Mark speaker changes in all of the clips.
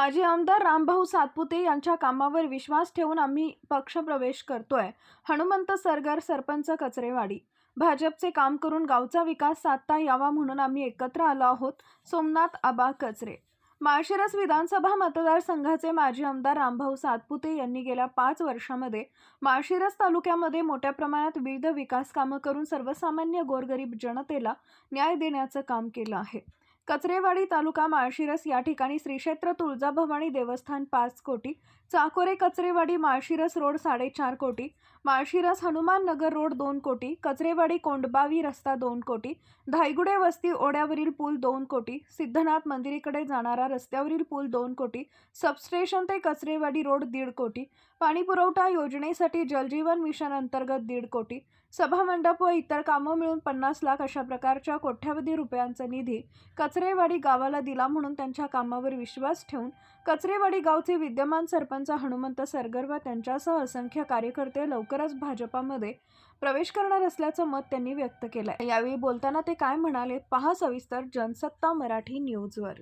Speaker 1: माजी आमदार रामभाऊ सातपुते यांच्या कामावर विश्वास ठेवून आम्ही पक्षप्रवेश करतोय. हनुमंत सरगर सरपंच कचरेवाडी. भाजपचे काम करून गावचा विकास साधता यावा म्हणून आम्ही एकत्र आलो आहोत. सोमनाथ आबा कचरे. माळशिरस विधानसभा मतदारसंघाचे माजी आमदार रामभाऊ सातपुते यांनी गेल्या पाच वर्षामध्ये माळशिरस तालुक्यामध्ये मोठ्या प्रमाणात विविध विकास कामं करून सर्वसामान्य गोरगरीब जनतेला न्याय देण्याचं काम केलं आहे. कचरेवाडी तालुका माळशिरस या ठिकाणी श्रीक्षेत्र तुळजाभवानी देवस्थान पाच कोटी चाकोरे कचरेवाडी माळशिरस रोड साडेचार कोटी माळशिरस हनुमान नगर रोड दोन कोटी कचरेवाडी कोंडबावी रस्ता दोन कोटी धायगुडे वस्ती ओढ्यावरील पूल दोन कोटी सिद्धनाथ मंदिरीकडे जाणारा रस्त्यावरील पूल दोन कोटी सबस्टेशन ते कचरेवाडी रोड दीड कोटी पाणीपुरवठा योजनेसाठी जलजीवन मिशन अंतर्गत दीड कोटी सभामंडप व इतर कामं मिळून पन्नास लाख अशा प्रकारच्या कोट्यावधी रुपयांचा निधी कचरेवाडी गावाला दिला म्हणून त्यांच्या कामावर विश्वास ठेवून कचरेवाडी गावचे विद्यमान सरपंच हनुमंत सरगर व त्यांच्यासह असंख्य कार्यकर्ते लवकरच भाजपामध्ये प्रवेश करणार असल्याचं मत त्यांनी व्यक्त केलंय. यावेळी बोलताना ते काय म्हणाले पहा सविस्तर जनसत्ता मराठी न्यूजवर.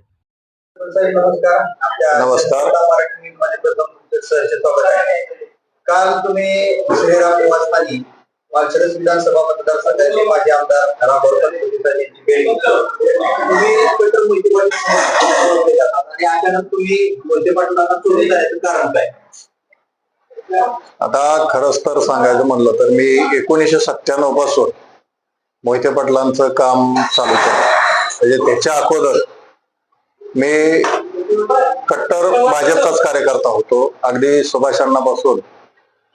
Speaker 2: नमस्कार. काल तुम्ही श्रीराम निवासस्थानी माळशिरस विधानसभा मतदारसंघाचे माजी आमदार सातपुते यांची भेट घेतली. तुम्ही इंस्पेक्टर तुम्ही पाटलांना सोडून कारण काय?
Speaker 3: आता खरंच तर सांगायचं म्हणलं तर मी एकोणीसशे सत्त्याण्णवपासून मोहिते पाटलांचं काम चालू केलं. म्हणजे त्याच्या अगोदर मी कट्टर भाजपचाच कार्यकर्ता होतो. अगदी सुभाष अण्णापासून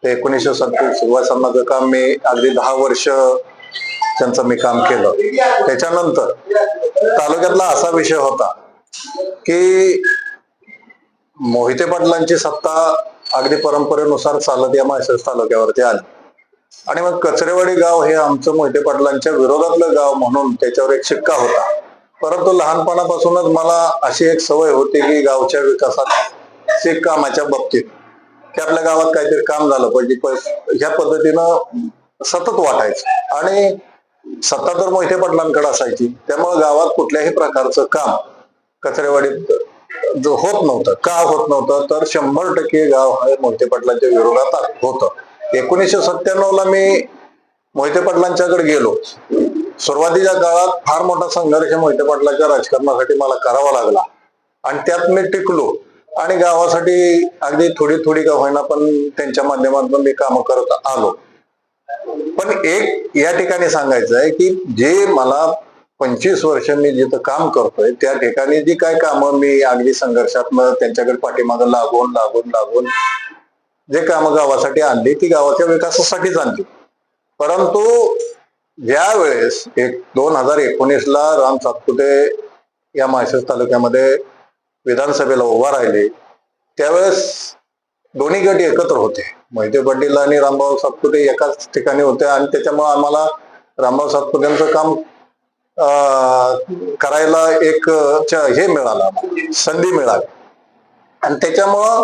Speaker 3: ते एकोणीसशे सत्तीस सुभाष अण्णाचं काम मी अगदी दहा वर्ष त्यांचं मी काम केलं. त्याच्यानंतर तालुक्यातला असा विषय होता की मोहिते पाटलांची सत्ता अगदी परंपरेनुसार चालत या माळशिरस तालुक्यावरती आली. आणि मग कचरेवाडी गाव हे आमचं मोहिते पाटलांच्या विरोधातलं गाव म्हणून त्याच्यावर एक शिक्का होता. परंतु लहानपणापासूनच मला अशी एक सवय होती की गावच्या विकासात कामाच्या बाबतीत. की आपल्या गावात काहीतरी काम झालं पाहिजे ह्या पद्धतीनं सतत वाटायचं. आणि सत्ता तर मोहिते पाटलांकडे असायची त्यामुळे गावात कुठल्याही प्रकारचं काम कचरेवाडीत जो होत नव्हतं का होत नव्हतं तर शंभर टक्के गाव हे मोहिते पाटलांच्या विरोधात होतं. एकोणीसशे सत्त्याण्णव ला मी मोहिते पाटलांच्याकडे गेलो. सुरुवातीच्या काळात फार मोठा संघर्ष मोहिते पाटलांच्या राजकारणासाठी मला करावा लागला. आणि त्यात मी टिकलो. आणि गावासाठी अगदी थोडी थोडी का होईना पण त्यांच्या माध्यमातून मी कामं करत आलो. पण एक या ठिकाणी सांगायचं आहे की जे मला पंचवीस वर्ष मी जिथं काम करतोय त्या ठिकाणी जी काय कामं मी अगदी संघर्षात्मक त्यांच्याकडे पाठीमागं लागून लागून लागून जे कामं गावासाठी आणली ती गावाच्या विकासासाठीच आणली. परंतु ज्या वेळेस एक दोन हजार एकोणीस ला राम सातपुते या माळशेज तालुक्यामध्ये विधानसभेला उभा राहिले त्यावेळेस दोन्ही गट एकत्र होते. मोहिते पाटील आणि रामभाऊ सातपुते एकाच ठिकाणी होते आणि त्याच्यामुळे आम्हाला रामभाऊ सातपुतेंचं काम करायला एक हे मिळालं संधी मिळाली. आणि त्याच्यामुळं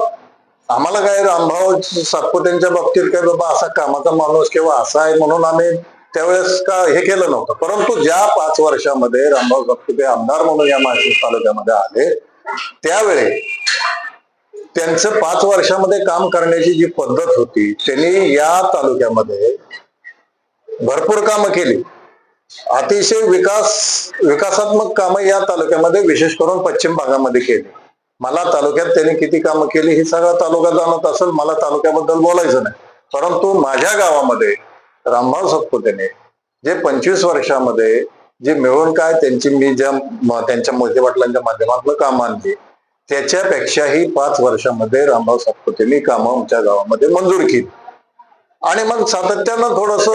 Speaker 3: आम्हाला काय रामभाऊ सातपुतेंच्या बाबतीत काय बाबा असा कामाचा माणूस किंवा असा आहे म्हणून आम्ही त्यावेळेस का हे केलं नव्हतं. परंतु ज्या पाच वर्षामध्ये रामभाऊ सातपुते आमदार म्हणून या माळशिरस तालुक्यामध्ये आले त्यावेळी त्यांचं पाच वर्षामध्ये काम करण्याची जी पद्धत होती त्यांनी या तालुक्यामध्ये भरपूर कामं केली. अतिशय विकास विकासात्मक कामं या तालुक्यामध्ये विशेष करून पश्चिम भागामध्ये केली. मला तालुक्यात त्यांनी किती कामं केली ही सगळा तालुका जाणत असेल मला तालुक्याबद्दल बोलायचं नाही. परंतु माझ्या गावामध्ये रामभाऊ सपकुतेने जे पंचवीस वर्षामध्ये जे मिळून काय त्यांची मी ज्या त्यांच्या मोहिते पाटलांच्या माध्यमातून काम आणली त्याच्यापेक्षाही पाच वर्षामध्ये रामभाऊ सातपुतेंनी कामं आमच्या गावामध्ये मंजूर केली. आणि मग सातत्यानं थोडस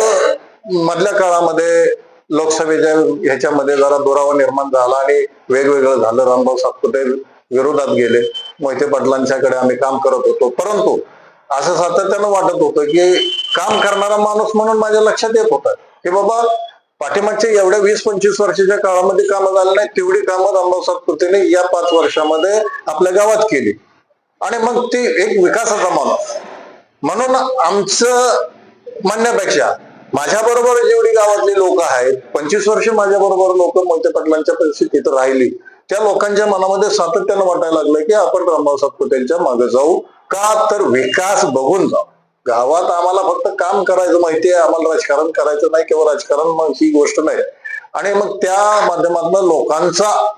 Speaker 3: मधल्या काळामध्ये लोकसभेच्या ह्याच्यामध्ये जरा दुरावा निर्माण झाला आणि वेगवेगळं झालं. रामभाऊ सातपुते विरोधात गेले. मोहिते पाटलांच्याकडे आम्ही काम करत होतो. परंतु असं सातत्यानं वाटत होतं की काम करणारा माणूस म्हणून माझ्या लक्षात येत होतं की बाबा पाठीमागच्या एवढ्या वीस पंचवीस वर्षाच्या काळामध्ये कामं झाली नाही तेवढी कामं रामभाऊ सातपुतेने या पाच वर्षामध्ये आपल्या गावात केली. आणि मग ती एक विकासाचा माणूस. म्हणून आमचं म्हणण्यापेक्षा माझ्या बरोबर जेवढी गावातली लोक आहेत पंचवीस वर्ष माझ्या बरोबर लोक मोहिते पाटलांच्या परिस्थितीत राहिली. त्या लोकांच्या मनामध्ये सातत्यानं वाटायला लागलं की आपण रामभाऊ सातपुतेंच्या मागे जाऊ का? तर विकास बघून जाऊ. गावात आम्हाला फक्त काम करायचं माहिती आहे आम्हाला राजकारण करायचं नाही किंवा राजकारण ही गोष्ट नाही. आणि मग त्या माध्यमातून लोकांचा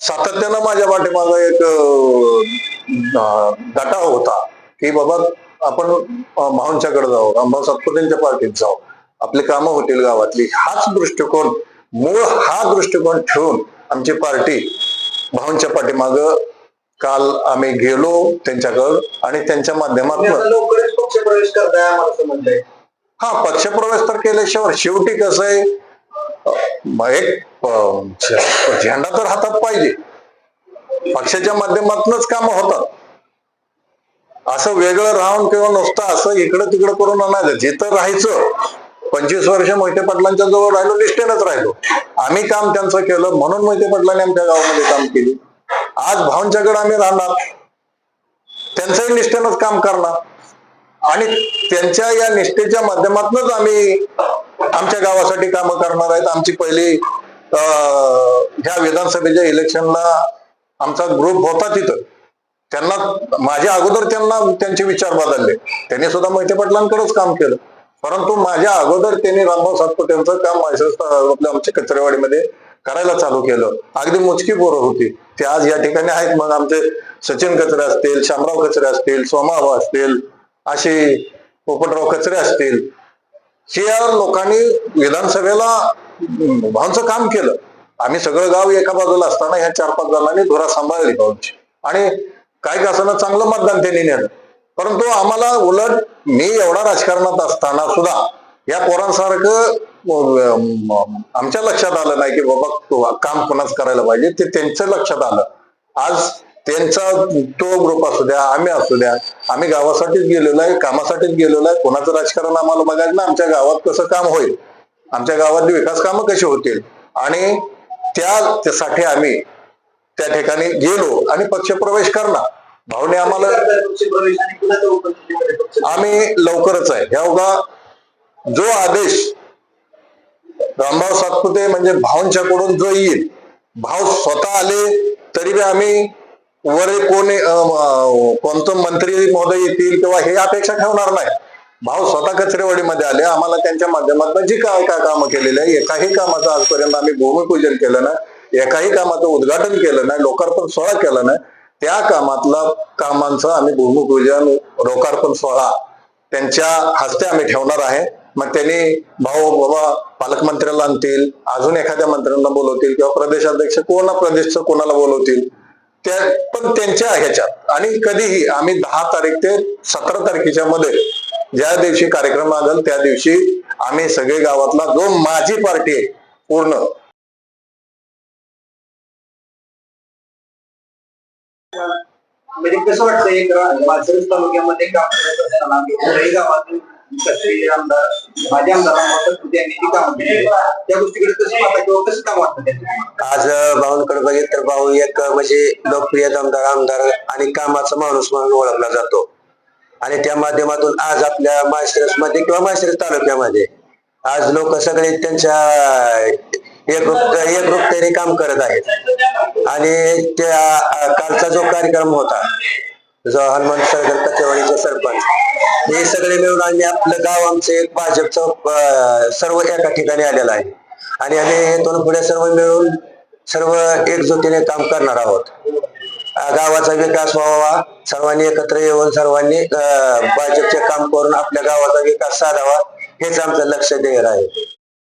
Speaker 3: सातत्यानं माझ्या पाठीमागं एक अं, होता की बाबा आपण माहूनच्याकडे जाऊ रामभाऊ सातपुतेंच्या पार्टीत जाऊ. आपली कामं होतील गावातली. हाच दृष्टिकोन मूळ हा दृष्टिकोन ठेवून आमची पार्टी भाऊंच्या पाठीमाग काल आम्ही गेलो त्यांच्याकडं आणि त्यांच्या माध्यमातून
Speaker 2: आता लवकरच पक्ष प्रवेश करताय
Speaker 3: हा पक्षप्रवेश तर केल्याशिवाय शेवटी कसं आहे? एक झेंडा तर हातात पाहिजे. पक्षाच्या माध्यमातूनच कामं होतात. असं वेगळं राहून किंवा नुसतं असं इकडं तिकडं करून आणायचं जिथं राहायचं पंचवीस वर्ष मोहिते पाटलांच्या जवळ राहिलो निष्ठेनच राहिलो. आम्ही काम त्यांचं केलं म्हणून मोहिते पाटलांनी आमच्या गावामध्ये काम केली. आज भाऊंच्याकडे आम्ही राहणार. त्यांचंही निष्ठेनंच काम करणार. आणि त्यांच्या या निष्ठेच्या माध्यमातूनच आम्ही आमच्या गावासाठी कामं करणार आहेत. आमची पहिली ह्या विधानसभेच्या इलेक्शनला आमचा ग्रुप होता तिथं. त्यांना माझ्या अगोदर त्यांना त्यांचे विचार बदलले. त्यांनी सुद्धा मोहिते पाटलांकडेच काम केलं. परंतु माझ्या अगोदर त्यांनी रामभाऊ सातपुतेंचं काम माझ्या आपल्या आमच्या कचरेवाडीमध्ये करायला चालू केलं. अगदी मोजकी पोरं होती. ते आज या ठिकाणी आहेत. मग आमचे सचिन कचरे असतील शामराव कचरे असतील सोमाबा असतील असे पोपटराव कचरे असतील. हे या लोकांनी विधानसभेला भावचं भाऊंचं काम केलं. आम्ही सगळं गाव एका बाजूला असताना ह्या चार पाच जणांनी धुरा सांभाळली भाऊंची. आणि काही असताना चांगलं मतदान त्यांनी नेलं. परंतु आम्हाला उलट मी एवढा राजकारणात असताना सुद्धा या पोरांसारखं आमच्या लक्षात आलं नाही की बाबा काम कोणाच करायला पाहिजे ते त्यांचं लक्षात आलं. आज त्यांचा तो ग्रुप असू द्या आम्ही असू द्या आम्ही गावासाठीच गेलेलो आहे कामासाठीच गेलेलो आहे कोणाचं राजकारण आम्हाला बघायचं ना आमच्या गावात कसं काम होईल? आमच्या गावातली विकास कामं कशी होतील? आणि त्यासाठी आम्ही त्या ठिकाणी गेलो आणि पक्षप्रवेश करणार. भाऊने आम्हाला आम्ही लवकरच आहे. ह्या उगा जो आदेश रामभाव सातपुते म्हणजे भाऊंच्याकडून जो येईल भाऊ स्वतः आले तरी बी आम्ही वरे कोणी कोणतं मंत्री महोदय येतील किंवा हे अपेक्षा ठेवणार नाही. भाऊ स्वतः कचरेवाडीमध्ये आले आम्हाला त्यांच्या माध्यमातून जी काय काय कामं केलेली आहे एकाही कामाचं आजपर्यंत आम्ही भूमिपूजन केलं नाही एकाही कामाचं उद्घाटन केलं नाही लोकार्पण सोहळा केला नाही. त्या कामातला कामांचं आम्ही भूमिपूजन लोकार्पण सोहळा त्यांच्या हस्ते आम्ही ठेवणार आहे. मग त्यांनी भाऊ बाबा पालकमंत्र्याला आणतील अजून एखाद्या मंत्र्यांना बोलवतील किंवा प्रदेशाध्यक्ष कोणा प्रदेशचं कोणाला बोलवतील त्या पण त्यांच्या ह्याच्यात. आणि कधीही आम्ही दहा तारीख ते सतरा तारखेच्या मध्ये ज्या दिवशी कार्यक्रम लागेल त्या दिवशी आम्ही सगळे गावातला जो माझी पार्टी आहे पूर्ण
Speaker 2: म्हणजे कसं वाटतं एक रा- तालुक्यामध्ये काम करत असताना कुठल्याही गावातून आमदार ती काम केली. त्या गोष्टीकडे कसं पाहता किंवा कसं काम वाटतं
Speaker 4: आज भाऊंकडे बघितलं तर भाऊ एक म्हणजे लोकप्रिय दमदार आमदार आणि कामाचा माणूस म्हणून ओळखला जातो. आणि त्या माध्यमातून आज आपल्या माळशिरसमध्ये किंवा माळशिरस तालुक्यामध्ये आज लोक सगळे त्यांच्या एकरूप एकरूपतेने काम करत आहेत. आणि त्या कालचा जो कार्यक्रम होता जो हनुमान सरगर कचेवाडीचे सरपंच हे सगळे मिळून आम्ही आपलं गाव आमचं एक भाजपचं सर्व एका ठिकाणी आलेलं आहे. आणि आम्ही इथून पुढे सर्व मिळून सर्व एकजुटीने काम करणार आहोत. गावाचा विकास व्हावा सर्वांनी एकत्र येऊन सर्वांनी भाजपचे काम करून आपल्या गावाचा विकास साधावा हेच आमचं लक्ष देणार आहे.